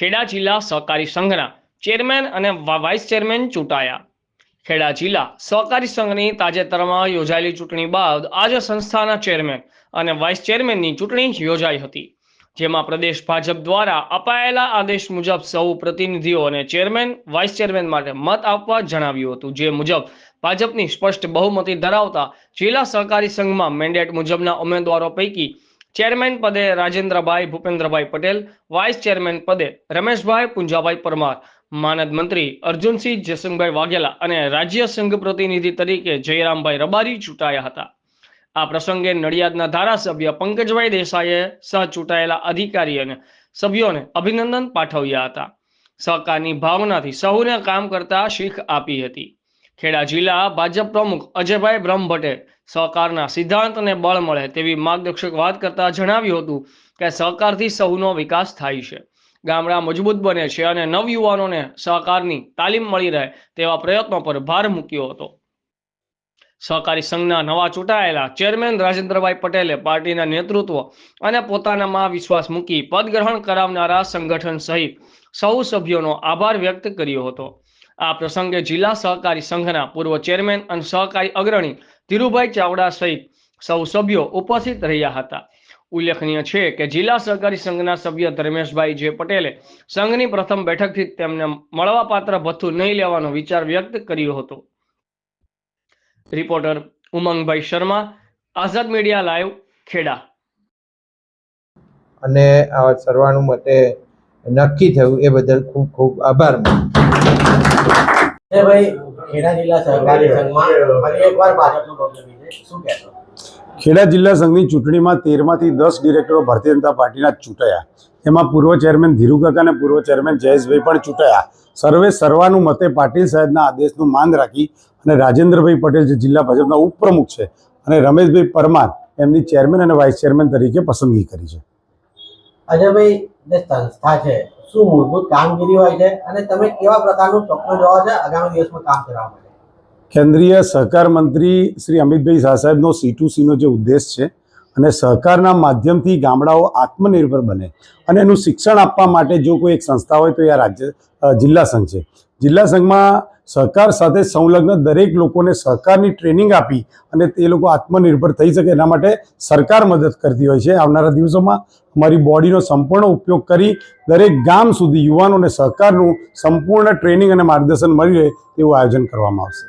ખેડા જિલ્લા સહકારી સંઘના ચેરમેન અને વાઇસ ચેરમેન ચૂંટાયા. ખેડા જિલ્લા સહકારી સંઘની તાજેતરમાં યોજાયેલી ચૂંટણી બાદ આજે સંસ્થાના ચેરમેન અને વાઇસ ચેરમેનની ચૂંટણી યોજાઈ હતી, જેમાં પ્રદેશ ભાજપ દ્વારા અપાયેલા આદેશ મુજબ સૌ પ્રતિનિધિઓ અને ચેરમેન, વાઇસ ચેરમેન માટે મત આપવા જણાવ્યું હતું, જે મુજબ ભાજપની સ્પષ્ટ બહુમતી ધરાવતા જિલ્લા સહકારી સંઘમાં મેન્ડેટ મુજબના ઉમેદવારો પૈકી ચેરમેન પદે રાજેન્દ્રભાઈ ભૂપેન્દ્રભાઈ પટેલ વાઇસ ચેરમેન પદે રમેશભાઈ પુંજાભાઈ પરમાર. માનદ મંત્રી અર્જુનસિંહ જયસિંહભાઈ વાઘેલા અને રાજ્ય સંઘ પ્રતિનિધિ તરીકે જયરામભાઈ રબારી ચૂંટાયા હતા. આ પ્રસંગે નડિયાદના ધારાસભ્ય પંકજભાઈ દેસાઈએ સહ ચૂંટાયેલા અધિકારી અને સભ્યોને અભિનંદન પાઠવ્યા હતા. સહકારની ભાવનાથી સૌને કામ કરતા શીખ આપી હતી. ખેડા જિલ્લા ભાજપ પ્રમુખ અજયભાઈ બ્રહ્મભટ્ટે સહકારના સિદ્ધાંતને બળ મળે તેવી માર્ગદર્શક વાત કરતા જણાવ્યું હતું કે સહકારથી સૌનો વિકાસ થાય છે. ગામડા મજબૂત બને છે અને નવયુવાનોને સહકારની તાલીમ મળી રહે તેવા પ્રયત્નો પર ભાર મૂક્યો હતો. સહકારી સંઘના નવા ચૂંટાયેલા ચેરમેન રાજેન્દ્રભાઈ પટેલે પાર્ટીના નેતૃત્વ અને પોતાનામાં વિશ્વાસ મૂકી પદગ્રહણ કરાવનારા સંગઠન સહિત સૌ સભ્યોનો આભાર વ્યક્ત કર્યો હતો. આ પ્રસંગે જિલ્લા સહકારી સંઘના પૂર્વ ચેરમેન અને સહકારી અગ્રણી ધીરુભાઈ ચાવડા સહિત સૌ સભ્યો ઉપસ્થિત રહ્યા હતા. ઉલ્લેખનીય છે કે જિલ્લા સહકારી સંઘના સભ્ય ધર્મેશભાઈ જે પટેલે સંઘની પ્રથમ બેઠકથી તેમને તેમને મળવાપાત્ર ભથ્થું નહીં લેવાનો વિચાર વ્યક્ત કર્યો હતો. Reporter Umangbhai Sharma, Azad media live, Kheda. અને સર્વાનુમતે નક્કી થયું એ બદલ ખૂબ ખૂબ આભાર. ભાઈ ખેડા જિલ્લા સહકારી સંઘમાં ફરી એકવાર ભાજપનું બદલાવી છે. શું કહેશો? ખેડા જિલ્લા સંઘની ચૂંટણીમાં તેરમાંથી દસ ડિરેક્ટરો ભારતીય જનતા પાર્ટીના ચૂંટાયા. એમાં પૂર્વ ચેરમેન ધીરુ કાકા અને પૂર્વ ચેરમેન જયેશભાઈ પણ ચૂંટાયા. સર્વે સર્વાનુમતે પાટીલ સાહેબના આદેશનું માન રાખી અને રાજેન્દ્રભાઈ પટેલ જે જિલ્લા ભાજપના ઉપપ્રમુખ છે અને રમેશભાઈ પરમાર એમની ચેરમેન અને વાઇસ ચેરમેન તરીકે પસંદગી કરી છે. અજયભાઈ જે સંસ્થા છે શું મૂળભૂત કામગીરી હોય છે અને તમે કેવા પ્રકારનું સ્વપ્ન જોવો છે આગામી દિવસમાં કામ કરવા માટે? કેન્દ્રીય સહકાર મંત્રી શ્રી અમિતભાઈ શાહ સાહેબનો સી ટુ સીનો જે ઉદ્દેશ છે અને સહકારના માધ્યમથી ગામડાઓ આત્મનિર્ભર બને અને એનું શિક્ષણ આપવા માટે જો કોઈ એક સંસ્થા હોય તો એ આ રાજ્ય જિલ્લા સંઘ છે. જિલ્લા સંઘમાં સહકાર સાથે સંલગ્ન દરેક લોકોને સહકારની ટ્રેનિંગ આપી અને તે લોકો આત્મનિર્ભર થઈ શકે એના માટે સરકાર મદદ કરતી હોય છે. આવનારા દિવસોમાં અમારી બોડીનો સંપૂર્ણ ઉપયોગ કરી દરેક ગામ સુધી યુવાનોને સહકારનું સંપૂર્ણ ટ્રેનિંગ અને માર્ગદર્શન મળી રહે તેવું આયોજન કરવામાં આવશે.